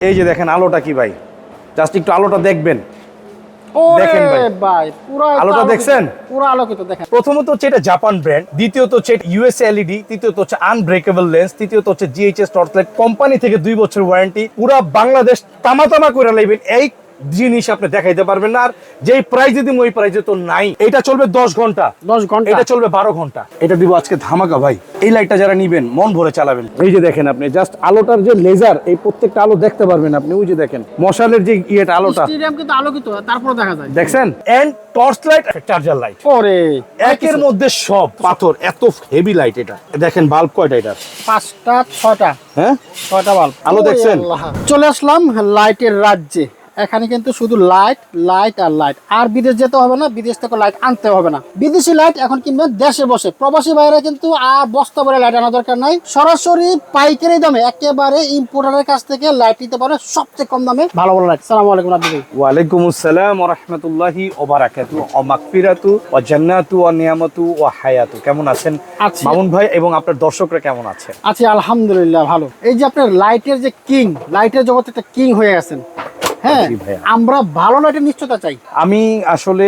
এই যে দেখেন আলোটা কি ভাই জাস্ট একটু আলোটা দেখবেন দেখেন ভাই। ভাই পুরো আলোটা দেখছেন? পুরো আলোকিত দেখেন প্রথমত হচ্ছে এটা জাপান ব্র্যান্ড দ্বিতীয়ত হচ্ছে এলইডি তৃতীয়ত হচ্ছে আনব্রেকেবল লেন্স তৃতীয়ত হচ্ছে জিএইচএস টর্চলাইট কোম্পানি থেকে দুই বছর ওয়ারেন্টি পুরো বাংলাদেশ তামা তামা করে লাইবেন এই জিনিস আপনি দেখাইতে পারবেন না আর যেই প্রাইজে দিম ওই প্রাইজে তো নাই। এটা চলবে দশ ঘণ্টা। দশ ঘণ্টা। এটা চলবে বারো ঘণ্টা। এটা দিব আজকে ধামাকা ভাই। এই লাইটটা যারা নিবেন মন ভরে চালাবেন। এই যে দেখেন আপনি জাস্ট আলোটার যে লেজার এই প্রত্যেকটা আলো দেখতে পারবেন আপনি ওই যে দেখেন। মশালের যে ইয়েটা আলোটা। স্টেডিয়াম কিন্তু আলোকিত তারপর দেখা যায়। দেখছেন? And torch light charger light ওরে একের মধ্যে সব পাথর এত হেভি লাইট এটা। দেখেন বাল্ব কয়টা এটা? পাঁচটা ছটা হ্যাঁ? ছয়টা বাল্ব আলো দেখছেন? চলে আসলাম লাইটের রাজ্যে। এখানে কিন্তু শুধু লাইট লাইট আর লাইট আর বিদেশ যেতে হবে না বিদেশ থেকে লাইট আনতে হবে না। বিদেশি লাইট এখন কিনবেন দেশে বসে। প্রবাসী বাইরে কিন্তু আর বস্তা ভরে লাইট আনা দরকার নাই। সরাসরি পাইকারি দামে একেবারে ইম্পোর্টারের কাছ থেকে লাইট নিতে পারে। সবচেয়ে কম দামে ভালো ভালো লাইট সালাম আলাইকুম আপনি ওয়ালাইকুম আসসালাম রাহমাতুল্লাহি ওয়া বারাকাতু। ওয়া মাগফিরাতু ওয়া জান্নাতু ওয়া নিয়ামাতু ওয়া হায়াতু। কেমন আছেন? আছি। মামুন ভাই এবং আপনার দর্শকরা কেমন আছেন? আছি আলহামদুলিল্লাহ ভালো। এই যে আপনার লাইটের যে কিং লাইটের জগতে একটা কিং হয়ে গেছেন। হ্যাঁ ভাইয়া। আমরা ভালো লাইটের নিশ্চয়তা চাই আমি আসলে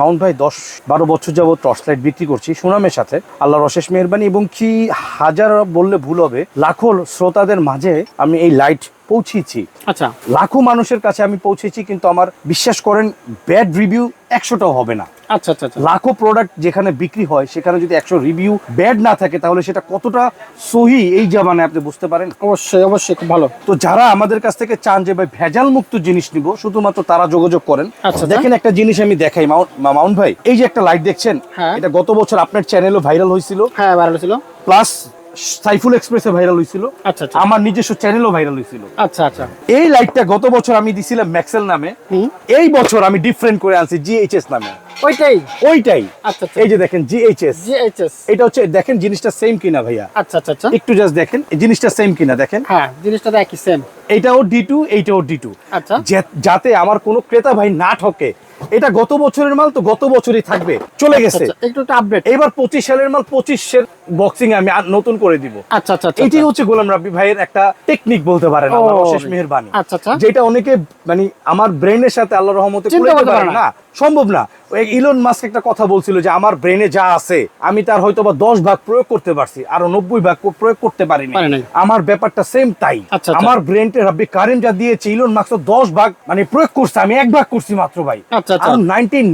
মাউন্ট ভাই দশ বারো বছর যাবত টর্চ লাইট বিক্রি করছি সুনামের সাথে আল্লাহর অশেষ মেহরবানি এবং কি হাজার বললে ভুল হবে লাখো শ্রোতাদের মাঝে আমি এই লাইট পৌঁছেছি আচ্ছা। লাখো মানুষের কাছে আমি পৌঁছেছি কিন্তু আমার বিশ্বাস করেন ব্যাড রিভিউ একশোটাও হবে না। আচ্ছা আচ্ছা আচ্ছা। লাখো প্রোডাক্ট যেখানে বিক্রি হয় সেখানে যদি একশো রিভিউ ব্যাড না থাকে তাহলে সেটা কতটা সহি এই জামানে আপনি বুঝতে পারেন? অবশ্যই অবশ্যই খুব ভালো। তো যারা আমাদের কাছ থেকে চান যে ভাই ভেজাল মুক্ত জিনিস নিব শুধুমাত্র তারা যোগাযোগ করেন। আচ্ছা, দেখেন একটা জিনিস আমি দেখাই মাউন্ট ভাই। এই যে একটা লাইট দেখছেন হ্যাঁ। এটা গত বছর আপনার চ্যানেলও ভাইরাল হয়েছিল। হ্যাঁ ভালো ছিল প্লাস সাইফুল এক্সপ্রেসে ভাইরাল হয়েছিল। আচ্ছা আচ্ছা। আমার নিজস্ব চ্যানেলও ভাইরাল হয়েছিল। আচ্ছা আচ্ছা। এই লাইটটা গত বছর আমি দিছিলাম ম্যাক্সেল নামে। এই বছর আমি ডিফারেন্ট করে আনছি জিএইচএস নামে। ওইটাই? ওইটাই। আচ্ছা আচ্ছা। এই যে দেখেন জিএইচএস জিএইচএস এটা হচ্ছে দেখেন জিনিসটা সেম কিনা ভাইয়া। আচ্ছা আচ্ছা আচ্ছা। একটু জাস্ট দেখেন এই জিনিসটা সেম কিনা দেখেন। হ্যাঁ জিনিসটা একই সেম এইটাও ডি টু এইটাও ডি টু আচ্ছা। যাতে আমার কোনো ক্রেতা ভাই না ঠকে এটা গত বছরের মাল তো গত বছরই থাকবে চলে গেছে। আচ্ছা, একটু আপডেট এবার পঁচিশ সালের মাল পঁচিশের বক্সিং আমি নতুন করে দিব। আচ্ছা আচ্ছা আচ্ছা এটি হচ্ছে গোলাম রাব্বি ভাইয়ের একটা টেকনিক বলতে পারেন আল্লাহর অশেষ মেহেরবানি। আচ্ছা, আচ্ছা। যেটা অনেকে মানে আমার ব্রেনের সাথে আল্লাহর রহমতে না। সম্ভব না। ইলন মাস্ক একটা কথা বলছিল যে আমার ব্রেনে যা আছে আমি তার হয়তো বা দশ ভাগ প্রয়োগ করতে পারছি আর নব্বই ভাগ প্রয়োগ করতে পারিনি। পারে আমার ব্যাপারটা সেম তাই। আচ্ছা, আচ্ছা। আমার ব্রেনটে রাব্বি কারেন্ট যা দিয়েছে ইলন মাস্ক তো দশ ভাগ মানে প্রয়োগ করছে আমি এক ভাগ করছি মাত্র ভাই। আচ্ছা, আচ্ছা। আর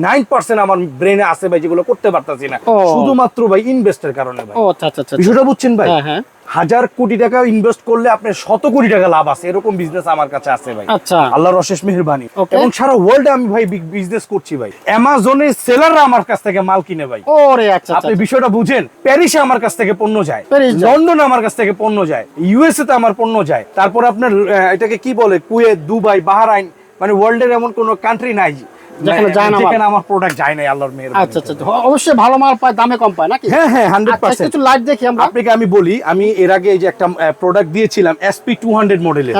নাইন পার্সেন্ট আমার ব্রেনে আছে ভাই যেগুলো করতে পারতাছি না। শুধুমাত্র ভাই ইনভেস্টের কারণে ভাই। ও আচ্ছা আচ্ছা আচ্ছা বিষয়টা বুঝছেন ভাই? হ্যাঁ হ্যাঁ। হাজার কোটি টাকা ইনভেস্ট করলে আপনার শত কোটি টাকা লাভ আছে এরকম বিজনেস আমার কাছে আছে ভাই। আচ্ছা। আল্লাহর অশেষ মেহরবানি। এবং সারা ওয়ার্ল্ডে আমি ভাই বিজনেস করছি ভাই। অ্যামাজনের সেলাররা আমার কাছ থেকে মাল কিনে ভাই। ওরে আচ্ছা আচ্ছা আপনি বিষয়টা বুঝেন? প্যারিসে আমার কাছ থেকে পণ্য যায়। লন্ডনে আমার কাছ থেকে পণ্য যায়। ইউএসএ তে আমার পণ্য যায়। তারপর আপনার এটাকে কি বলে? কুয়েত দুবাই বাহারাইন মানে ওয়ার্ল্ডের এমন কোন কান্ট্রি নাই। যেখানে মানে যায় না যেখানে আমার। প্রোডাক্ট যায় নাই আল্লাহর মেহরবানি আচ্ছা আচ্ছা আচ্ছা। অবশ্যই ভালো মাল পায় দামে কম পায় নাকি? হ্যাঁ হ্যাঁ হান্ড্রেড পার্সেন্ট কিছু লাইট দেখি আমরা। আপনাকে আমি বলি আমি এর আগে এই যে একটা প্রোডাক্ট দিয়েছিলাম এসপি টু হান্ড্রেড মডেলের।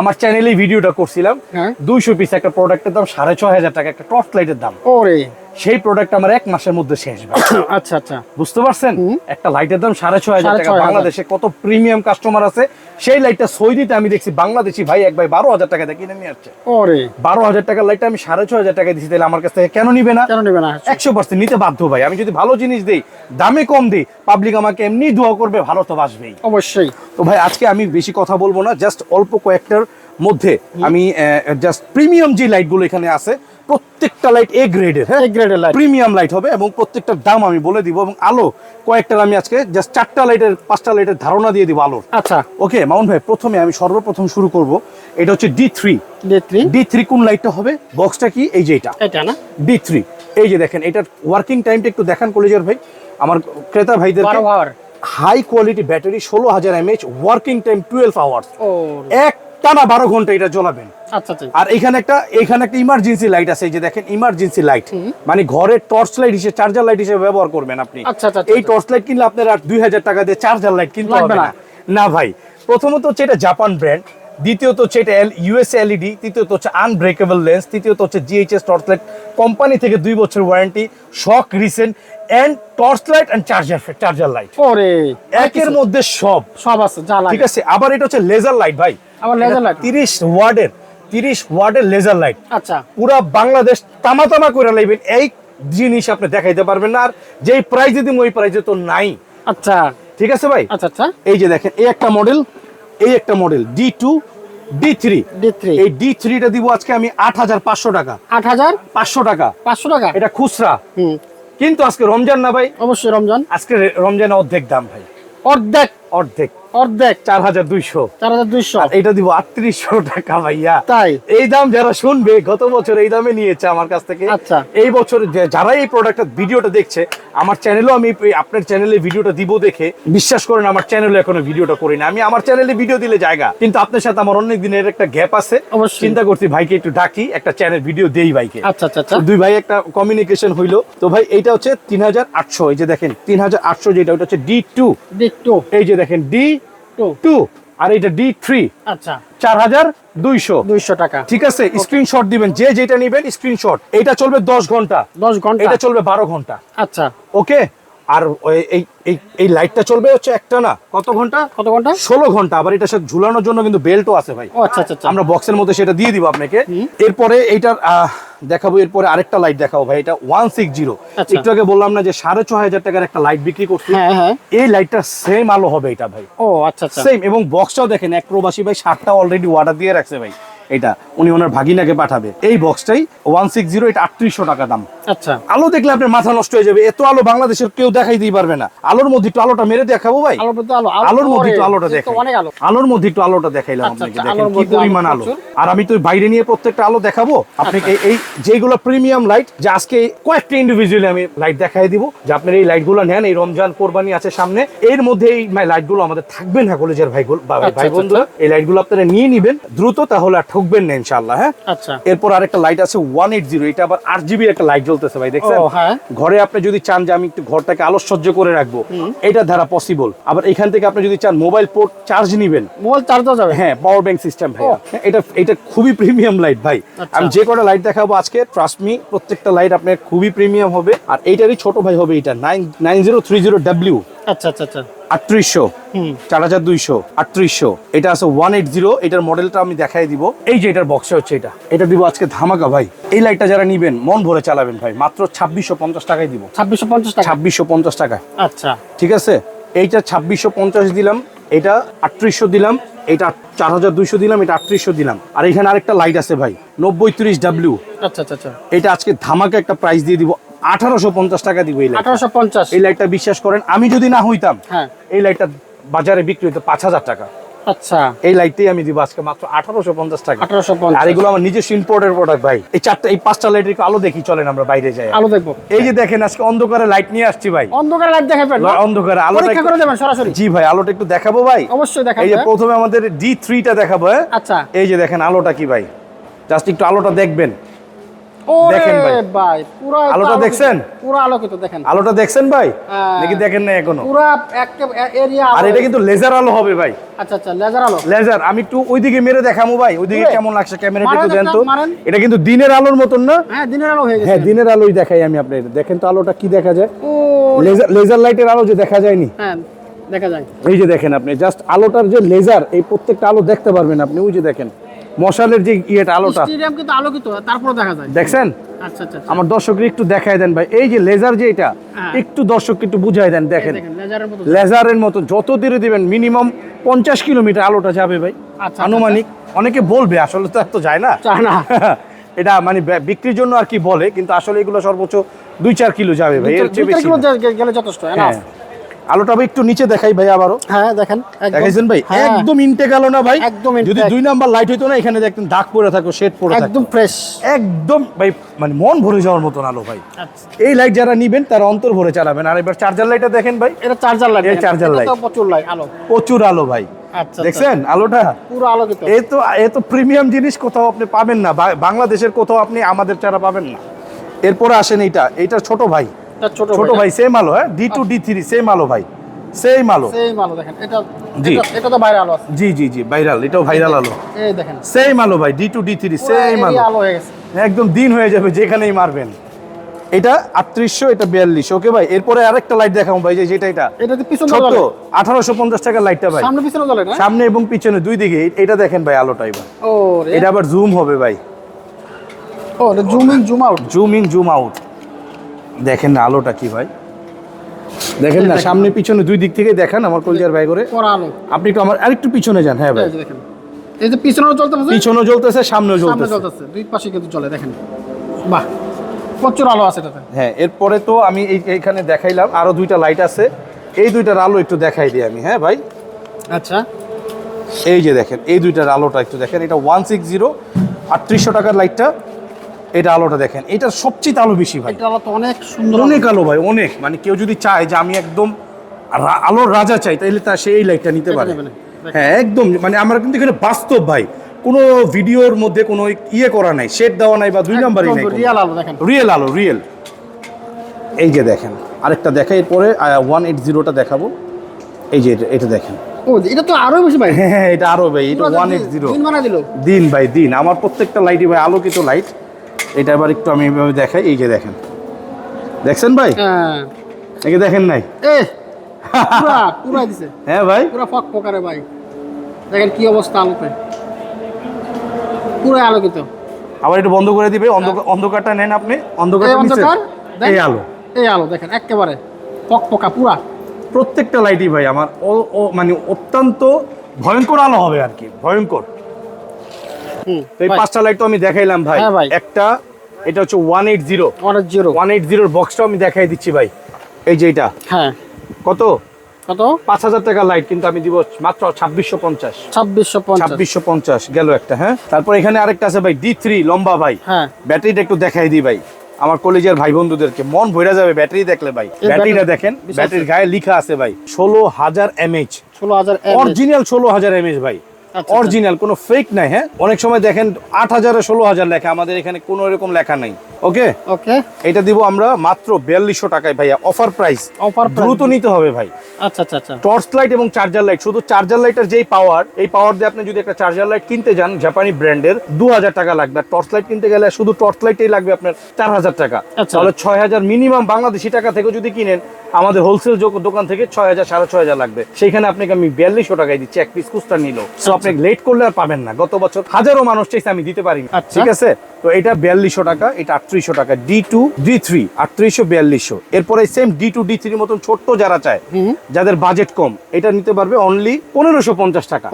আমার চ্যানেলে ভিডিওটা করছিলাম। হ্যাঁ। দুইশো পিস একটা প্রোডাক্টের দাম সাড়ে ছয় হাজার টাকা একটা টর্চ লাইটের দাম। ওরে। সেই প্রোডাক্ট আমার এক মাসের মধ্যে শেষ ভাই। আচ্ছা আচ্ছা। বুঝতে পারছেন? একটা লাইটের দাম সাড়ে ছয় হাজার টাকা। বাংলাদেশে কত প্রিমিয়াম কাস্টমার আছে সেই লাইটটা সৌদিতে আমি দেখছি বাংলাদেশি ভাই এক ভাই বারো হাজার টাকা দিয়ে কিনে নিয়ে আসছে। ওরে। বারো হাজার টাকার লাইটটা আমি সাড়ে ছয় হাজার টাকা দিচ্ছি তাহলে আমার কাছ থেকে কেন নিবে না? কেন নেবে না? একশো পার্সেন্ট নিতে বাধ্য ভাই। আমি যদি ভালো জিনিস দিই দামে কম দিই পাবলিক আমাকে এমনি দোয়া করবে ভালো তো বাসবেই। অবশ্যই। তো ভাই আজকে আমি বেশি কথা বলব না জাস্ট অল্প কয়েকটার মধ্যে আমি জাস্ট প্রিমিয়াম যে লাইটগুলো এখানে আছে প্রত্যেকটা লাইট এ গ্রেডের হ্যাঁ? গ্রেডের লাইট প্রিমিয়াম লাইট হবে এবং প্রত্যেকটার দাম আমি বলে দিব এবং আলো কয়েকটার আমি আজকে জাস্ট চারটা লাইটের পাঁচটা লাইটের ধারণা দিয়ে দিব আলোর। আচ্ছা। ওকে মাউন্ট ভাই প্রথমে আমি সর্বপ্রথম শুরু করব। এটা হচ্ছে ডি থ্রি ডে থ্রি কোন লাইটটা হবে? বক্সটা কি? এই যে এটা। এটা না? ডি থ্রি এই যে দেখেন এটার ওয়ার্কিং টাইমটা একটু দেখান কলেজের ভাই। আমার ক্রেতা ভাইদের হাই কোয়ালিটি ব্যাটারি ষোলো হাজার MH working time twelve hours ও। এক টানা বারো ঘণ্টা এটা জ্বলাবেন। আচ্ছা আচ্ছা। আর এখানে একটা এখানে একটা ইমার্জেন্সি লাইট আছে এই যে দেখেন ইমার্জেন্সি লাইট মানে ঘরের টর্চ লাইট হিসেবে চার্জার লাইট হিসেবে ব্যবহার করবেন আপনি। আচ্ছা, এই টর্চ লাইট কিনলে আপনার আর দুই হাজার টাকা দিয়ে চার্জার লাইট কিনতে হবে না। না। না ভাই প্রথমত হচ্ছে এটা জাপান ব্র্যান্ড দ্বিতীয়ত হচ্ছে এটা ইউএস এলইডি তৃতীয়ত হচ্ছে আনব্রেকেবল লেন্স তৃতীয়ত হচ্ছে জিএইচএস টর্চ লাইট কোম্পানি থেকে দুই বছর warranty shock resistant and torch light and charger charger light ওরে একের মধ্যে সব। সব আছে যা ঠিক আছে আবার এটা হচ্ছে লেজার লাইট ভাই। আবার laser light? তিরিশ ওয়ার্ডের তিরিশ ওয়ার্ডের লেজার লাইট আচ্ছা। পুরা বাংলাদেশ তামা তামা করে লাইবেন এই জিনিস আপনি দেখাইতে পারবেন না আর যেই প্রাইজে দিন ওই প্রাইজে তো নাই। আচ্ছা। ঠিক আছে ভাই? আচ্ছা আচ্ছা। এই যে দেখেন এই একটা মডেল এই একটা model D two D three D three এই ডি থ্রিটা দিব আজকে আমি আট হাজার পাঁচশো টাকা। আট হাজার পাঁচশো টাকা। পাঁচশো টাকা? এটা খুচরা। হুম। কিন্তু আজকে রমজান না ভাই? অবশ্যই রমজান। আজকে রমজান অর্ধেক দাম ভাই। অর্ধেক অর্ধেক। অর্ধেক? চার হাজার দুইশো। চার হাজার দুইশো? এটা দিব আটত্রিশশো টাকা ভাইয়া। তাই? এই দাম যারা শুনবে গত বছর এই দামে নিয়েছে আমার কাছ থেকে। আচ্ছা। এই বছর যারা এই প্রোডাক্টটা ভিডিওটা দেখছে আমার চ্যানেলেও আমি আপনার চ্যানেলে ভিডিওটা দিব দেখে বিশ্বাস করেন আমার চ্যানেলে এখনও ভিডিওটা করি না আমি আমার চ্যানেলে ভিডিও দিলে জায়গা। কিন্তু আপনার সাথে আমার অনেক দিনের একটা গ্যাপ আছে। চিন্তা করছি ভাইকে একটু ডাকি একটা চ্যানেল ভিডিও দেই ভাইকে। আচ্ছা আচ্ছা আচ্ছা। দুই ভাই একটা কমিউনিকেশন হইল। তো ভাই এটা হচ্ছে তিন হাজার আটশো। এই যে দেখেন তিন হাজার আটশো যেটা ওটা হচ্ছে ডি টু ডি টু এই যে দেখেন ডি টু আর এইটা ডি থ্রি আচ্ছা। চার হাজার দুইশো। দুইশো টাকা। ঠিক আছে? স্ক্রিনশট দিবেন যে যেটা নেবেন স্ক্রিনশট এটা চলবে দশ ঘণ্টা। দশ ঘণ্টা। এটা চলবে বারো ঘণ্টা। আচ্ছা। ওকে আর এই লাইটটা চলবে হচ্ছে একটা না? কত ঘণ্টা? কত ঘণ্টা? ষোলো ঘণ্টা। আবার এটার সাথে ঝুলানোর জন্য কিন্তু বেল্টও আছে ভাই। আচ্ছা আচ্ছা আচ্ছা। আমরা বক্সের মধ্যে সেটা দিয়ে দিব আপনাকে। এরপরে এইটার আহ, দেখাবো এরপরে আরেকটা লাইট দেখাবো ভাই এটা ওয়ান সিক্স জিরো আচ্ছা। একটু আগে বললাম না যে সাড়ে ছ হাজার টাকার একটা লাইট বিক্রি করছি। হ্যাঁ হ্যাঁ। এই লাইটটা সেম আলো হবে এটা ভাই। ও আচ্ছা আচ্ছা। সেম এবং বক্সটাও দেখেন এক প্রবাসী ভাই সাতটা অলরেডি অর্ডার দিয়ে রাখছে ভাই। এটা উনি ওনার ভাগিনাকে পাঠাবে। এই বক্সটাই ওয়ান সিক্স জিরো এটা আটত্রিশশো টাকা দাম। আচ্ছা। আলো দেখলে আপনার মাথা নষ্ট হয়ে যাবে। এত আলো বাংলাদেশের কেউ দেখাই দিতে পারবে না। আলোর মধ্যে একটু আলোটা মেরে দেখাবো ভাই? আলোর মধ্যে একটু আলোটা দেখাই। আলোর মধ্যে একটু আলোটা দেখাইলাম আচ্ছা, আপনাকে। আচ্ছা, দেখেন কি পরিমাণ আলো। আর আমি তো বাইরে নিয়ে প্রত্যেকটা আলো দেখাবো। আপনি এই- এই যেগুলো প্রিমিয়াম লাইট যে আজকে কয়েকটা ইন্ডিভিজুয়ালি আমি লাইট দেখাই দিব। যে আপনার এই লাইটগুলো নেন এই রমজান কোরবানি আছে সামনে। এর মধ্যে এই লাইটগুলো আমাদের থাকবে না কলেজের ভাই আচ্ছা, ভাই বন্ধুরা। এই লাইটগুলো আপনারা নিয়ে নিবেন। দ্রুত তাহলে আর ঠকবেন না ইনশাআল্লাহ হ্যাঁ? আচ্ছা। এরপর আরেকটা লাইট আছে ওয়ান এইট জিরো এটা আবার আট জিবি একটা লাইট জ্বলতেছে ভাই দেখছেন? হ্যাঁ। ঘরে আপনি যদি চান যে আমি একটু ঘরটাকে আলোকসজ্জ করে রাখব এটা দ্বারা পসিবল আবার এখান থেকে আপনি যদি চান মোবাইল পোর্ট চার্জ নিবেন। মোবাইল চার্জ দেওয়া যাবে? হ্যাঁ পাওয়ার ব্যাংক সিস্টেম ভাই এটা এটা খুবই প্রিমিয়াম লাইট ভাই। আচ্ছা। আমি যে কটা লাইট দেখাবো আজকে ট্রাস্ট মি প্রত্যেকটা লাইট আপনার খুবই প্রিমিয়াম হবে। আর এইটারই ছোট ভাই হবে এটা nine nine zero three zero W আচ্ছা আচ্ছা আচ্ছা। আটত্রিশশো। চার হাজার দুইশো। আটত্রিশশো। এটা আছে ওয়ান এইট জিরো। এটার মডেলটা আমি দেখাই দিব। এই যে এটার বক্সে হচ্ছে এটা। এটা দিব আজকে ধামাকা ভাই। এই লাইটটা যারা নিবেন মন ভরে চালাবেন ভাই। মাত্র ছাব্বিশশো পঞ্চাশ টাকায় দিব। ছাব্বিশশো পঞ্চাশ টাকা? ছাব্বিশশো পঞ্চাশ টাকা আচ্ছা। ঠিক আছে? এইটা ছাব্বিশশো পঞ্চাশ দিলাম। এটা আটত্রিশশো দিলাম। এটা চার হাজার দুইশো দিলাম। এটা আটত্রিশশো দিলাম। আর এখানে আরেকটা লাইট আছে ভাই। নব্বই তিরিশ ডাব্লিউ আচ্ছা আচ্ছা আচ্ছা। এটা আজকে ধামাকা একটা প্রাইস দিয়ে দিব আঠারোশো পঞ্চাশ টাকা দিব এই লাইট আঠারোশো পঞ্চাশ। এই লাইটটা বিশ্বাস করেন আমি যদি না হইতাম হ্যাঁ। এই লাইটটা বাজারে বিক্রি হতো পাঁচ হাজার টাকা। আচ্ছা। এই লাইটটাই আমি দিব আজকে মাত্র আঠারোশো পঞ্চাশ টাকা। আঠারোশো পঞ্চাশ। আর এগুলো আমার নিজস্ব ইম্পোর্টের প্রোডাক্ট ভাই। এই চারটা এই পাঁচটা লাইটের আলো দেখি চলেন আমরা বাইরে যাই। আলো দেখব। এই যে দেখেন আজকে অন্ধকারে লাইট নিয়ে আসছি ভাই। অন্ধকার লাইট দেখাবেন না? অন্ধকারে আলোটা পরীক্ষা করে দেবেন সরাসরি। জি ভাই আলোটা একটু দেখাবো ভাই। অবশ্যই এই যে প্রথমে আমাদের ডি থ্রিটা দেখাবো হ্যাঁ? আচ্ছা। এই যে দেখেন আলোটা কি ভাই? জাস্ট একটু আলোটা দেখবেন। দেখেন ভাই। ভাই পুরো আলোটা দেখছেন? পুরো আলোকিত দেখেন। আলোটা দেখছেন ভাই? হ্যাঁ। নাকি দেখেন না এখনও? পুরো একটা এরিয়া আর এটা কিন্তু লেজার আলো হবে ভাই। আচ্ছা আচ্ছা লেজার আলো। লেজার আমি একটু ওইদিকে মেরে দেখামো ভাই। ওইদিকে কেমন লাগছে ক্যামেরাটা মারেন একটু দেন তো এটা কিন্তু দিনের আলোর মতন না? হ্যাঁ দিনের আলো হয়ে গেছে। হ্যাঁ দিনের আলোই দেখাই আমি আপনার দেখেন তো আলোটা কি দেখা যায়? লেজার লেজার লাইটের আলো যে দেখা যায়নি। হ্যাঁ দেখা যায়। এই যে দেখেন আপনি জাস্ট আলোটার যে লেজার এই প্রত্যেকটা আলো দেখতে পারবেন আপনি। ওই যে দেখেন। মশালের যে ইয়েটা আলোটা। কিন্তু আলোকিত তারপরে দেখা যায়। দেখছেন? আচ্ছা আচ্ছা আচ্ছা। আমার দর্শককে একটু দেখায় দেন ভাই। এই যে লেজার যে এটা হ্যাঁ। একটু দর্শককে একটু বুঝাই দেন দেখেন। লেজারের মতো। যত দূরে দিবেন মিনিমাম পঞ্চাশ কিলোমিটার আলোটা যাবে ভাই। আচ্ছা, আনুমানিক। অনেকে বলবে আসলে তো এত যায় না। না। এটা মানে বিক্রির জন্য আর কি বলে কিন্তু আসলে এগুলো সর্বোচ্চ দুই চার কিলো যাবে ভাই এর চেয়ে বেশি গেলে যথেষ্ট। হ্যাঁ। আলোটা ভাই একটু নিচে দেখাই ভাই আবারও। হ্যাঁ দেখেন দেখাইছেন ভাই হ্যাঁ, একদম ইনটেক আলো না ভাই। একদম যদি দুই নাম্বার লাইট হইতো না এখানে দেখতেন দাগ পড়ে থাকো শেড পড়ে একদম ফ্রেশ একদম ভাই মানে মন ভরে যাওয়ার মতন আলো ভাই। আচ্ছা। এই লাইট যারা নিবেন তারা অন্তর ভরে চালাবেন। আর এবার চার্জার লাইটটা দেখেন ভাই। এটা চার্জার লাইট এই charger light। প্রচুর লাইট আলো। প্রচুর আলো ভাই। আচ্ছা আচ্ছা। দেখছেন আলোটা? পুরো আলোকিত এ তো এ তো প্রিমিয়াম জিনিস কোথাও আপনি পাবেন না। বাংলাদেশের কোথাও আপনি আমাদের ছাড়া পাবেন না। এরপরে আসেন এইটা। এইটা ছোট ভাই। ছোট ভাই সেম আলো হ্যাঁ? D two D three same আলো ভাই সেম আলো। সেম আলো দেখেন এটা জি। এটা- তো বাইরে আলো আছে। জি জি জি ভাইরাল এটাও ভাইরাল আলো। এই দেখেন। সেম আলো ভাই D two D three same আলো। আলো হয়ে গেছে। একদম দিন হয়ে যাবে যেখানেই মারবেন। এটা আটত্রিশশো এটা বিয়াল্লিশ ওকে ভাই এরপরে আরেকটা লাইট দেখাবো ভাই যে যেটা এটা। এটা পিছনে ছোট আঠারোশো পঞ্চাশ টাকার লাইটটা ভাই। সামনে পিছনে জ্বলে সামনে এবং পিছনে দুই দিকে। এটা দেখেন ভাই আলোটা এবার। ও এটা আবার জুম হবে ভাই। ও zoom in zoom out zoom in zoom out দেখেন না আলোটা কি ভাই? দেখেন না। সামনে পিছনে দুই দিক থেকে দেখান আমার কলজার ভাই করে। আলো। আপনি একটু আমার আরেকটু পিছনে যান হ্যাঁ ভাই। এই যে দেখেন। এই যে পিছনেও চলতে পারছে পিছনেও জ্বলতেছে সামনেও সামনে জ্বলতেছে। চলতেছে দুই পাশে কিন্তু চলে দেখেন। বাহ প্রচুর আলো আছে এটাতে। হ্যাঁ এরপরে তো আমি এই এইখানে দেখাইলাম আরও দুইটা লাইট আছে। এই দুইটার আলো একটু দেখাই দিই আমি হ্যাঁ ভাই? আচ্ছা। এই যে দেখেন এই দুইটার আলোটা একটু দেখেন এটা ওয়ান সিক্স জিরো আটত্রিশশো টাকার লাইটটা এটা আলোটা দেখেন। এটা সবচেয়ে আলো বেশি ভাই। এটা আলো তো অনেক সুন্দর অনেক আলো। ভাই অনেক। মানে কেউ যদি চায় যে আমি একদম আলোর রাজা চাই তাহলে তা সে এই লাইটটা নিতে পারে। হ্যাঁ একদম। মানে আমরা কিন্তু এখানে বাস্তব ভাই। কোনো ভিডিওর মধ্যে কোনো ইয়ে করা নাই শেড দেওয়া নাই বা দুই নাম্বারই নাই রিয়াল আলো দেখেন। রিয়েল আলো রিয়েল এই যে দেখেন আরেকটা দেখাই এরপরে ওয়ান এইট জিরোটা দেখাবো। এই যে এটা- এটা দেখেন। ও এটা তো আরও বেশি ভাই। হ্যাঁ হ্যাঁ এটা আরও ভাই এটা ওয়ান এইট জিরো দিন বানা দিল দিন ভাই দিন। আমার প্রত্যেকটা লাইটই ভাই আলোকিত লাইট এটা আবার একটু আমি এভাবে দেখাই এই যে দেখেন। দেখছেন ভাই? হ্যাঁ। একে দেখেন নাই? হ্যাঁ ভাই। পুরা ফক ফকারে ভাই। দেখেন কি অবস্থা আলোতে। পুরো আলোকিত। আবার একটু বন্ধ করে দিবে অন্ধকার অন্ধকারটা নেন আপনি। অন্ধকার এই আলো। এই আলো দেখেন একেবারে ফক ফকা পুরা। প্রত্যেকটা লাইটই ভাই আমার মানে অত্যন্ত ভয়ঙ্কর আলো হবে আর কি ভয়ঙ্কর। এই পাঁচটা লাইট তো আমি দেখাইলাম ভাই। হ্যাঁ একটা এটা হচ্ছে one eight zero one eight জিরোর বক্সটাও আমি দেখাই দিচ্ছি ভাই। এই যে এটা। হ্যাঁ। কত? কত? পাঁচ হাজার টাকা লাইট কিন্তু আমি দিব মাত্র ছাব্বিশশো পঞ্চাশ। ছাব্বিশশো ছাব্বিশশো পঞ্চাশ গেল একটা হ্যাঁ? তারপর এখানে আরেকটা আছে ভাই ডি থ্রি লম্বা ভাই। হ্যাঁ। ব্যাটারিটা একটু দেখাই দিই ভাই। আমার কলেজের ভাই বন্ধুদেরকে মন ভরে যাবে ব্যাটারি দেখলে ভাই। ব্যাটারিটা দেখেন ব্যাটারির গায়ে লেখা আছে ভাই ষোলো হাজার এমএইচ ষোলো হাজার অরিজিনাল ষোলো হাজার এমএইচ ভাই। অরিজিনাল কোনো ফেক নাই হ্যাঁ? অনেক সময় দেখেন আট হাজারে ষোলো হাজার লেখা আমাদের এখানে কোনো এরকম লেখা নাই ওকে? ওকে। এটা দিব আমরা মাত্র বিয়াল্লিশশো টাকায় ভাইয়া অফার প্রাইস অফার দ্রুত নিতে হবে ভাই। আচ্ছা আচ্ছা আচ্ছা। টর্চ লাইট এবং চার্জার লাইট শুধু চার্জার লাইটের যেই পাওয়ার এই পাওয়ার দিয়ে আপনি যদি একটা চার্জার লাইট কিনতে যান জাপানি ব্র্যান্ডের দু হাজার টাকা লাগবে। আর টর্চ লাইট কিনতে গেলে শুধু টর্চ লাইটেই লাগবে আপনার চার হাজার টাকা। আচ্ছা। তাহলে ছয় হাজার মিনিমাম বাংলাদেশি টাকা থেকে যদি কিনেন আমাদের হোলসেল দোকান থেকে ছয় হাজার সাড়ে ছয় হাজার লাগবে। সেইখানে আপনাকে আমি বিয়াল্লিশশো টাকায় দিচ্ছি এক পিস কুস্তা নিল। আপনি লেট করলে আর পাবেন না। গত বছর হাজারো মানুষ চাইছে আমি দিতে পারিনি আচ্ছা। ঠিক আছে? তো এটা বিয়াল্লিশশো টাকা এটা আটত্রিশশো টাকা ডি টু ডি থ্রি আটত্রিশশো বিয়াল্লিশশো। এরপরে সেম ডি টু ডি থ্রির মতন ছোট্ট যারা চায় যাদের বাজেট কম এটা নিতে পারবে অনলি পনেরোশো পঞ্চাশ টাকা।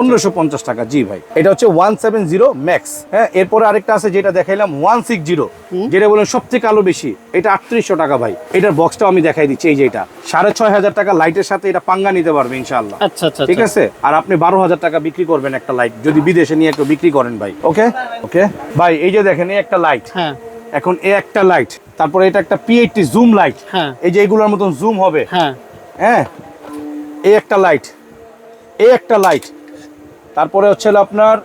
পনেরোশো পঞ্চাশ। টাকা জি ভাই। এটা হচ্ছে ওয়ান সেভেন জিরো ম্যাক্স হ্যাঁ? এরপরে আরেকটা আছে যেটা দেখাইলাম ওয়ান সিক্স জিরো যেটা বলেন সব থেকে আলো বেশি এটা আটত্রিশশো টাকা ভাই। এটার বক্সটাও আমি দেখাই দিচ্ছি এই যে এটা। সাড়ে ছয় হাজার টাকা লাইটের সাথে এটা পাঙ্গা নিতে পারবে ইনশাল্লাহ আচ্ছা আচ্ছা ঠিক আচ্ছা। আছে? আর আপনি বারো হাজার টাকা বিক্রি করবেন একটা লাইট যদি বিদেশে নিয়ে কেউ বিক্রি করেন ভাই ওকে? ওকে? ভাই এই যে দেখেন এই একটা লাইট হ্যাঁ। এখন এ একটা লাইট তারপরে এটা একটা পিএইটটি জুম লাইট হ্যাঁ। এই যে এগুলোর মতন জুম হবে। হ্যাঁ। হ্যাঁ? এই একটা লাইট এই একটা লাইট তারপরে হচ্ছে আপনার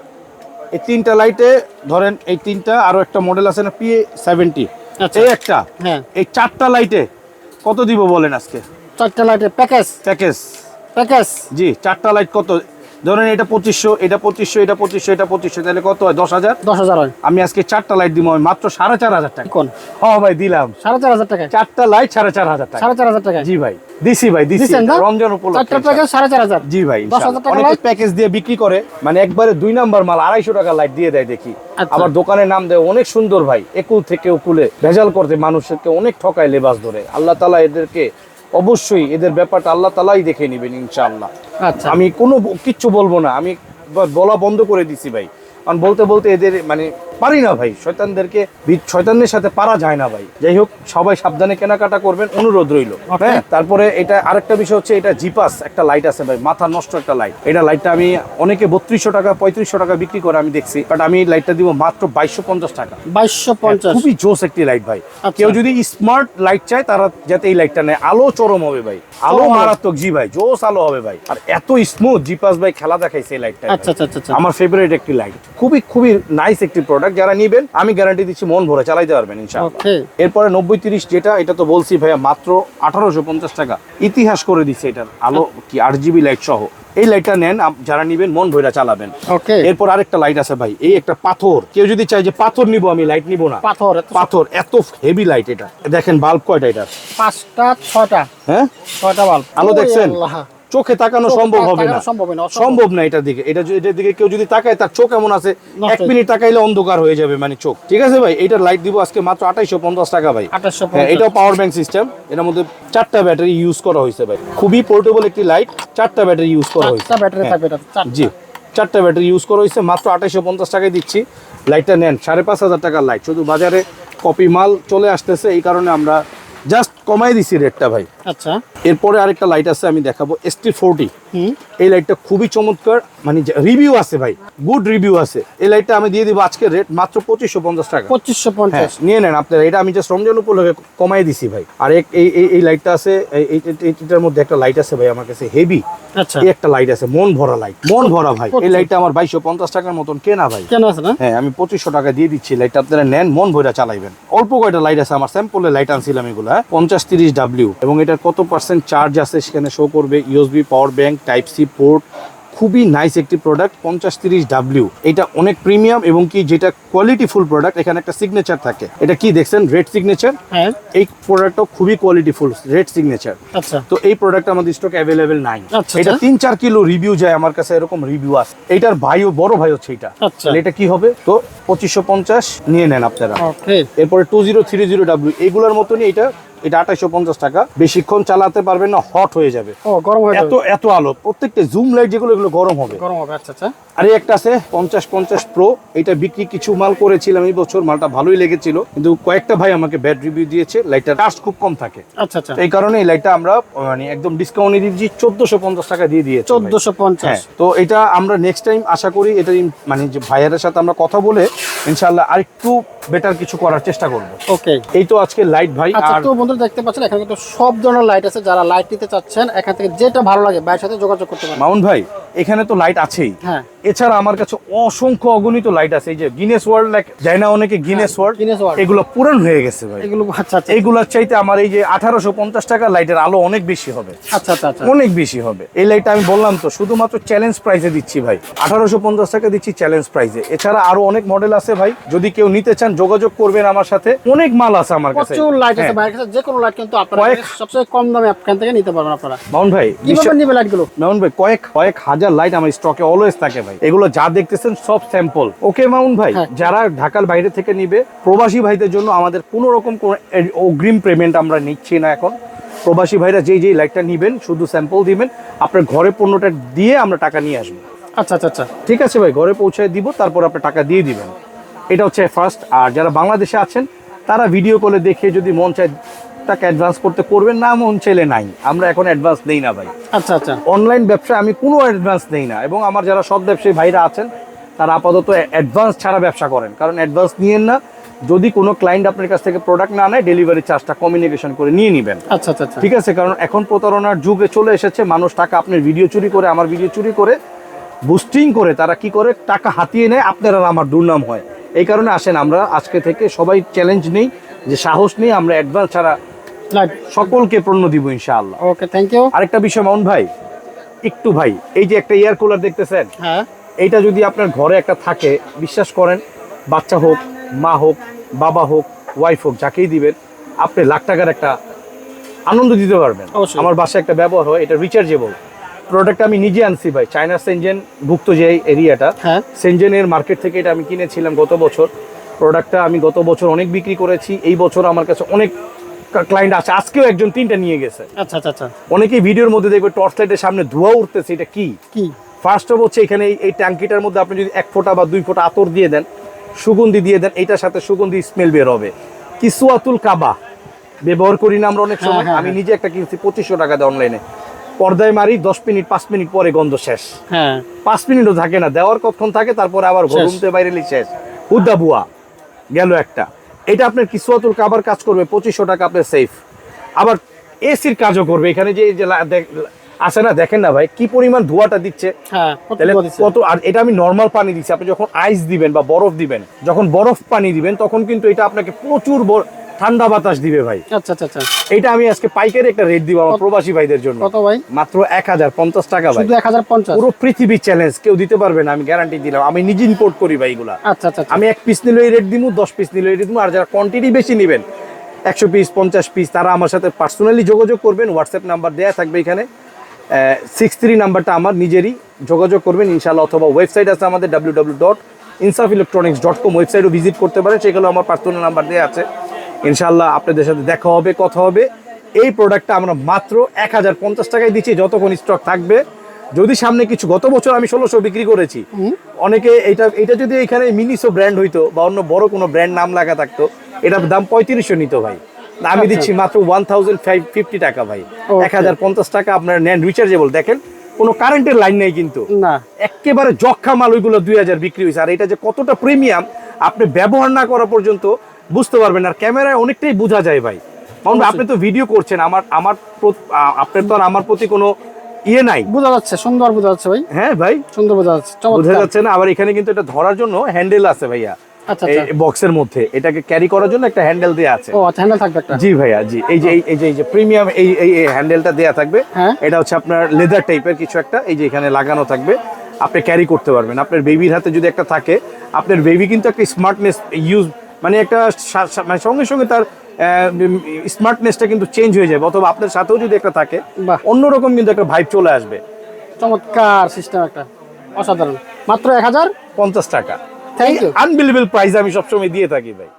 এই তিনটা লাইটে ধরেন এই তিনটা আরও একটা মডেল আছে না পিএ সেভেন্টি আচ্ছা। এই একটা। হ্যাঁ। এই চারটা লাইটে কত দিব বলেন আজকে? চারটা লাইটে প্যাকেজ প্যাকেজ প্যাকেজ জি চারটা লাইট কত? ধরেন এটা পঁচিশশো এটা পঁচিশশো এটা পঁচিশশো এটা পঁচিশশো তাহলে কত হয়? দশ হাজার? দশ হাজার হয়। আমি আজকে চারটা লাইট দিব আমি মাত্র সাড়ে চার হাজার টাকা। কোন? হ্যাঁ ভাই দিলাম। সাড়ে চার হাজার টাকায়? চারটা লাইট সাড়ে চার হাজার টাকা। সাড়ে চার হাজার টাকায়? জি ভাই দিছি ভাই দিছি। রমজান উপলক্ষে চারটে সাড়ে চার হাজার। জি ভাই টাকা অনেকে প্যাকেজ দিয়ে বিক্রি করে মানে একবারে দুই নাম্বার মাল আড়াইশো টাকা লাইট দিয়ে দেয় দেখি। আচ্ছা। আবার দোকানের নাম দেয় অনেক সুন্দর ভাই একুল থেকে উকুলে ভেজাল করতে মানুষকে অনেক ঠকায় লেবাস ধরে। আল্লাহ তালা এদেরকে অবশ্যই এদের ব্যাপারটা আল্লাহ তালাই দেখে নেবেন ইনশাআল্লাহ। আচ্ছা। আমি কোনো কিচ্ছু বলব না আমি বলা বন্ধ করে দিছি ভাই। কারণ বলতে বলতে এদের মানে পারি না ভাই। শয়তানদেরকে শয়তানদের সাথে পারা যায় না ভাই। যাই হোক সবাই সাবধানে কেনাকাটা করবেন অনুরোধ রইল। হ্যাঁ তারপরে এটা আরেকটা বিষয় হচ্ছে এটা জিপাস একটা লাইট আছে ভাই মাথা নষ্ট একটা লাইট এটা লাইটটা আমি অনেকে বত্রিশশো টাকা পঁয়ত্রিশশো টাকা বিক্রি করে আমি দেখছি বাট আমি লাইটটা দিব মাত্র বাইশশো পঞ্চাশ টাকা। বাইশশো পঞ্চাশ। খুবই জোস একটি লাইট ভাই। আচ্ছা। কেউ যদি স্মার্ট লাইট চায় তারা যাতে এই লাইটটা নেয়। আলো চরম হবে ভাই। আলো মারাত্মক জি ভাই জোস আলো হবে ভাই। আর এত স্মুথ জিপাস ভাই খেলা দেখাইছে এই লাইটটা আচ্ছা আচ্ছা আচ্ছা আচ্ছা। আমার ফেভারিট একটি লাইট খুবই খুবই নাইস একটি প্রোডাক্ট প্রোডাক্ট যারা নিবেন আমি গ্যারান্টি দিচ্ছি মন ভরে চালাইতে পারবেন ইনশাআল্লাহ। এরপরে নব্বই তিরিশ যেটা এটা তো বলছি ভাইয়া মাত্র আঠারোশো পঞ্চাশ টাকা। ইতিহাস করে দিচ্ছে এটার। আলো কি আট জিবি লাইট সহ। এই লাইটটা নেন যারা নিবেন মন ভৈরা চালাবেন। এরপর আরেকটা লাইট আছে ভাই এই একটা পাথর। কেউ যদি চায় যে পাথর নিব আমি লাইট নিব না। পাথর পাথর এত হেভি লাইট এটা। দেখেন বাল্ব কয়টা এটা পাঁচটা ছটা হ্যাঁ? ছয়টা বাল্ব আলো দেখছেন? চোখে তাকানো সম্ভব হবে না। সম্ভব না। এটার দিকে। এটা এটার দিকে কেউ যদি তাকায় তার চোখ এমন আছে এক মিনিট তাকাইলে অন্ধকার হয়ে যাবে মানে চোখ। ঠিক আছে ভাই? এটার লাইট দিব আজকে মাত্র আঠাইশো পঞ্চাশ টাকা ভাই। হ্যাঁ এটাও পাওয়ার ব্যাংক সিস্টেম এটার মধ্যে চারটা ব্যাটারি ইউজ করা হয়েছে ভাই। খুবই পোর্টেবল একটি লাইট চারটা ব্যাটারি ইউজ করা হয়েছে। চারটা ব্যাটারি হ্যাঁ। এটা। জি চারটা ব্যাটারি ইউজ করা হয়েছে মাত্র আঠাইশো পঞ্চাশ টাকায় দিচ্ছি। লাইটটা নেন সাড়ে পাঁচ হাজার টাকার লাইট শুধু বাজারে কপি মাল চলে আসতেছে এই কারণে আমরা জাস্ট কমাই দিছি রেটটা ভাই। আচ্ছা। এরপরে আরেকটা লাইট আছে আমি দেখাবো এস টি ফোরটি এই লাইটটা খুবই চমৎকার মানে রিভিউ আছে ভাই গুড রিভিউ আছে। এই লাইটটা আমি দিয়ে দিব আজকে রেট মাত্র পঁচিশশো পঞ্চাশ টাকা। পঁচিশশো হ্যাঁ পঞ্চাশ নিয়ে নেন আপনারা এটা আমি জাস্ট রমজান উপলক্ষে কমাই দিছি ভাই। আর এক- এই লাইটটা আছে এই- এই- এই- এইটার মধ্যে একটা লাইট আছে ভাই আমার কাছে হেভি আচ্ছা। এই একটা লাইট আছে মন ভরা লাইট মন ভরা ভাই। এই? লাইটটা আমার বাইশশো পঞ্চাশ টাকার মতন কেনা ভাই। কেন আছে না? হ্যাঁ আমি পঁচিশশো টাকা দিয়ে দিচ্ছি। লাইটটা আপনারা নেন মন ভরা চালাইবেন। অল্প কয়টা লাইট আছে? আমার স্যাম্পলে লাইট আনছিলাম এগুলো। হ্যাঁ পঞ্চাশ তিরিশ ডাব্লিউ এবং এটার কত পার্সেন্ট চার্জ আছে সেখানে শো করবে USB power bank type C port খুবই নাইস একটি প্রোডাক্ট পঞ্চাশ তিরিশ ডাব্লিউ এটা অনেক প্রিমিয়াম এবং কি যেটা কোয়ালিটি ফুল প্রোডাক্ট এখানে একটা সিগনেচার থাকে। এটা কি দেখছেন? রেড সিগনেচার হ্যাঁ। এই প্রোডাক্টটা খুবই কোয়ালিটি ফুল রেড সিগনেচার আচ্ছা। তো এই প্রোডাক্ট আমাদের স্টক অ্যাভেলেবেল নাই। আচ্ছা, এটা আচ্ছা। তিন চার কিলো রিভিউ যায় আমার কাছে এরকম রিভিউ আছে। এটার ভাইও বড় ভাই হচ্ছে এটা আচ্ছা। এটা কি হবে? তো পঁচিশশো পঞ্চাশ নিয়ে নেন আপনারা। এরপরে two zero three zero W এগুলোর মতনই এটা এটা আঠাইশো পঞ্চাশ টাকা। বেশিক্ষণ চালাতে পারবেন না হট হয়ে যাবে। গরম এত এত আলো। প্রত্যেকটা জুম লাইট যেগুলো এগুলো গরম হবে। গরম হবে আচ্ছা আচ্ছা। আর একটা আছে পঞ্চাশ পঞ্চাশ প্রো এটা বিক্রি কিছু মাল করেছিলাম এই বছর মালটা ভালোই লেগেছিল। কিন্তু কয়েকটা ভাই আমাকে ব্যাড রিভিউ দিয়েছে লাইটটা চার্জ খুব কম থাকে। আচ্ছা আচ্ছা। এই কারণে এই লাইটটা আমরা মানে একদম ডিসকাউন্টে দিচ্ছি চোদ্দশো পঞ্চাশ টাকা দিয়ে দিয়েছি ভাই। চোদ্দশো পঞ্চাশ। হ্যাঁ তো এটা আমরা নেক্সট টাইম আশা করি এটা মানে যে ভাইয়ারের সাথে আমরা কথা বলে ইনশাল্লাহ আরেকটু বেটার কিছু করার চেষ্টা করব। ওকে এই তো আজকে লাইট ভাই আচ্ছা আর তো বন্ধুরা দেখতে পাচ্ছেন এখানে কিন্তু সব ধরনের লাইট আছে যারা লাইট নিতে চাচ্ছেন এখান থেকে যেটা ভালো লাগে ভাইয়ের সাথে যোগাযোগ করতে পারেন। মাউন্ট ভাই এখানে তো লাইট আছেই। হ্যাঁ। এছাড়া আমার কাছে অসংখ্য অগণিত লাইট আছে। এই যে গিনেস ওয়ার্ল্ড লাইক যায় না অনেকে গিনেস ওয়ার্ল্ড Guinness World। এগুলো পুরান হয়ে গেছে ভাই। এগুলো আচ্ছা আচ্ছা। এইগুলোর চাইতে আমার এই যে আঠারোশো পঞ্চাশ টাকা লাইটের আলো অনেক বেশি হবে। আচ্ছা আচ্ছা আচ্ছা। অনেক বেশি হবে। এই লাইটটা আমি বললাম তো শুধুমাত্র চ্যালেঞ্জ প্রাইসে দিচ্ছি ভাই। আঠারোশো পঞ্চাশ টাকা দিচ্ছি চ্যালেঞ্জ প্রাইসে এছাড়া আরও অনেক মডেল আছে ভাই। যদি কেউ নিতে চান যোগাযোগ করবেন আমার সাথে। অনেক মাল আছে আমার কাছে। প্রচুর লাইট আছে হ্যাঁ। ভাইয়ের কাছে। যে কোনো লাইট কিন্তু আপনারা সবচেয়ে কম দামে এখান থেকে নিতে পারবেন আপনারা। মাউন ভাই কীভাবে নিবে লাইটগুলো মাউন ভাই কয়েক কয়েক হাজার লাইট আমার স্টকে অলওয়েজ থাকে ভাই। এগুলো যা দেখতেছেন সব স্যাম্পল ওকে মাউন ভাই হ্যাঁ। যারা ঢাকার বাইরে থেকে নিবে প্রবাসী ভাইদের জন্য আমাদের কোনো রকম কোনো অগ্রিম পেমেন্ট আমরা নিচ্ছি না এখন। প্রবাসী ভাইরা যেই যেই লাইটটা নিবেন শুধু স্যাম্পল দিবেন আপনার ঘরে পণ্যটা দিয়ে আমরা টাকা নিয়ে আসব। আচ্ছা আচ্ছা আচ্ছা। ঠিক আছে ভাই ঘরে পৌঁছায় দিব তারপর আপনি টাকা দিয়ে দিবেন। এটা হচ্ছে ফার্স্ট আর যারা বাংলাদেশে আছেন তারা ভিডিও কলে দেখে যদি মন চায় টাকা অ্যাডভান্স করতে করবেন না মন ছেলে নাই। আমরা এখন অ্যাডভান্স নেই না ভাই। আচ্ছা আচ্ছা। অনলাইন ব্যবসায় আমি কোনো অ্যাডভান্স নেই না। এবং আমার যারা সব ব্যবসায়ী ভাইরা আছেন তারা আপাতত অ্যাডভান্স ছাড়া ব্যবসা করেন। কারণ অ্যাডভান্স নিয়েন না যদি কোনো ক্লায়েন্ট আপনার কাছ থেকে প্রোডাক্ট না নেয় ডেলিভারি চার্জটা কমিউনিকেশন করে নিয়ে নেবেন। আচ্ছা আচ্ছা আচ্ছা। ঠিক আছে? কারণ এখন প্রতারণার যুগে চলে এসেছে মানুষ টাকা আপনার ভিডিও চুরি করে আমার ভিডিও চুরি করে বুস্টিং করে তারা কি করে? টাকা হাতিয়ে নেয় আপনার আর আমার দুর্নাম হয়। এই কারণে আসেন আমরা আজকে থেকে সবাই চ্যালেঞ্জ নেই যে সাহস নেই আমরা অ্যাডভান্স ছাড়া সকলকে পণ্য দিব ইনশাআল্লাহ। ওকে থ্যাংক ইউ আরেকটা বিষয় মাউন ভাই একটু ভাই এই যে একটা এয়ার কুলার দেখতেছেন হ্যাঁ। এইটা যদি আপনার ঘরে একটা থাকে বিশ্বাস করেন বাচ্চা হোক মা হোক বাবা হোক ওয়াইফ হোক যাকেই দিবেন আপনি লাখ টাকার একটা আনন্দ দিতে পারবেন। আমার বাসায় একটা ব্যবহার হয় এটা রিচার্জেবল প্রোডাক্ট আমি নিজে আনছি ভাই চায়না সেনজেন ভুক্ত যে এরিয়াটা হ্যাঁ। সেনজেনের মার্কেট থেকে এটা আমি কিনেছিলাম গত বছর। প্রোডাক্টটা আমি গত বছর অনেক বিক্রি করেছি এই বছর আমার কাছে অনেক ক্লায়েন্ট আছে। আজকেও একজন তিনটা নিয়ে গেছে। আচ্ছা আচ্ছা আচ্ছা। অনেকেই ভিডিওর মধ্যে দেখবে টর্চ লাইটের সামনে ধোঁয়া উঠতেছে এটা কি? কি? ফার্স্ট অফ হচ্ছে এখানে এই- ট্যাঙ্কিটার মধ্যে আপনি যদি এক ফোঁটা বা দুই ফোঁটা আতর দিয়ে দেন সুগন্ধি দিয়ে দেন এটার সাথে সুগন্ধি স্মেল বের হবে। কিসুয়াতুল কাবা। ব্যবহার করি না আমরা অনেক হ্যাঁ, সময়। হ্যাঁ, আমি হ্যাঁ। নিজে একটা কিনছি পঁচিশশো টাকা দিয়ে অনলাইনে পর্দায় মারি দশ মিনিট পাঁচ মিনিট পরে গন্ধ শেষ। হ্যাঁ। পাঁচ মিনিটও থাকে না। দেওয়ার কতক্ষণ থাকে তারপরে আবার শেষ। ঘুমতে বাইরেলি শেষ। হুদ্দা বুয়া। গেল একটা। এটা আপনার কিসুয়াতুল কাবার কাজ করবে পঁচিশশো টাকা আপনার সেফ আবার এসির কাজও করবে এখানে যে আছে না দেখেন না ভাই কি পরিমাণ ধোঁয়াটা দিচ্ছে। হ্যাঁ তাহলে কত আর এটা আমি নর্মাল পানি দিচ্ছি আপনি যখন আইস দিবেন বা বরফ দিবেন যখন বরফ পানি দিবেন তখন কিন্তু এটা আপনাকে প্রচুর ঠান্ডা বাতাস দিবে ভাই। আচ্ছা আচ্ছা আচ্ছা। এটা আমি আজকে পাইকারি একটা রেট দিব আমার প্রবাসী ভাইদের জন্য। কত ভাই? মাত্র এক হাজার পঞ্চাশ টাকা ভাই। শুধু এক হাজার পঞ্চাশ? পুরো পৃথিবী চ্যালেঞ্জ কেউ দিতে পারবে না আমি গ্যারান্টি দিলাম। আমি নিজে ইম্পোর্ট করি ভাই এগুলা। আচ্ছা আচ্ছা আচ্ছা। আমি এক পিস নিলে রেট দিব দশ পিস নিলে রেট দিব আর যারা কোয়ান্টিটি বেশি নেবেন একশো পিস পঞ্চাশ পিস তারা আমার সাথে পার্সোনালি যোগাযোগ করবেন হোয়াটসঅ্যাপ নাম্বার দেয়া থাকবে এখানে। সিক্স থ্রি নাম্বারটা আমার নিজেরই যোগাযোগ করবেন ইনশাল্লাহ অথবা ওয়েবসাইট আছে আমাদের W W dot Insaf electronics dot com ওয়েবসাইটও visit করতে পারেন সেগুলো আমার পার্সোনাল নাম্বার দেওয়া আছে। ইনশাল্লাহ আপনাদের সাথে দেখা হবে কথা হবে। এই প্রোডাক্টটা আমরা মাত্র এক হাজার পঞ্চাশ টাকায় দিচ্ছি যতক্ষণ স্টক থাকবে। যদি সামনে কিছু গত বছর আমি ষোলোশো বিক্রি করেছি অনেকে এটা এটা যদি এখানে মিনিসো ব্র্যান্ড হইতো বা অন্য বড় কোনো ব্র্যান্ড নাম লাগা থাকতো এটার দাম পঁয়ত্রিশশো নিত ভাই। আমি আচ্ছা। দিচ্ছি মাত্র ওয়ান থাউজেন্ড ফাইভ ফিফটি টাকা ভাই। এক হাজার পঞ্চাশ টাকা আপনার নেন রিচার্জেবল দেখেন কোনো কারেন্টের লাইন নেই কিন্তু। না। একেবারে যক্ষা মাল ওইগুলো দুই হাজার বিক্রি হয়েছে আর এটা যে কতটা প্রিমিয়াম আপনি ব্যবহার না করা পর্যন্ত বুঝতে পারবেন আর ক্যামেরায় অনেকটাই বোঝা যায় ভাই। কারণ আপনি তো ভিডিও করছেন আমার আমার আপনার তো আমার প্রতি কোনো ইয়ে নাই। বোঝা যাচ্ছে সুন্দর বোঝা যাচ্ছে ভাই। হ্যাঁ ভাই সুন্দর বোঝা যাচ্ছে বোঝা যাচ্ছে না আবার এখানে কিন্তু এটা ধরার জন্য হ্যান্ডেল আছে ভাইয়া। আচ্ছা এই আচ্ছা বক্সের মধ্যে এটাকে ক্যারি করার জন্য একটা হ্যান্ডেল দেয়া আছে। ও আচ্ছা হ্যান্ডেল থাকবে একটা। জি ভাইয়া জি। এই যে এই- যে এই যে প্রিমিয়াম এই এই এই হ্যান্ডেলটা দেয়া থাকবে। হ্যাঁ। এটা হচ্ছে আপনার লেদার টাইপের কিছু একটা এই যে এখানে লাগানো থাকবে। আপনি ক্যারি করতে পারবেন। আপনার বেবির হাতে যদি একটা থাকে আপনার বেবি কিন্তু একটা স্মার্টনেস ইউজ মানে একটা মানে সঙ্গে সঙ্গে তার স্মার্টনেসটা কিন্তু চেঞ্জ হয়ে যাবে। অথবা আপনার সাথেও যদি একটা থাকে। অন্যরকম কিন্তু একটা ভাইব চলে আসবে। চমৎকার সিস্টেম একটা। অসাধারণ। মাত্র এক হাজার? পঞ্চাশ টাকা. আনবিলিবল প্রাইস আমি সবসময় দিয়ে থাকি ভাই।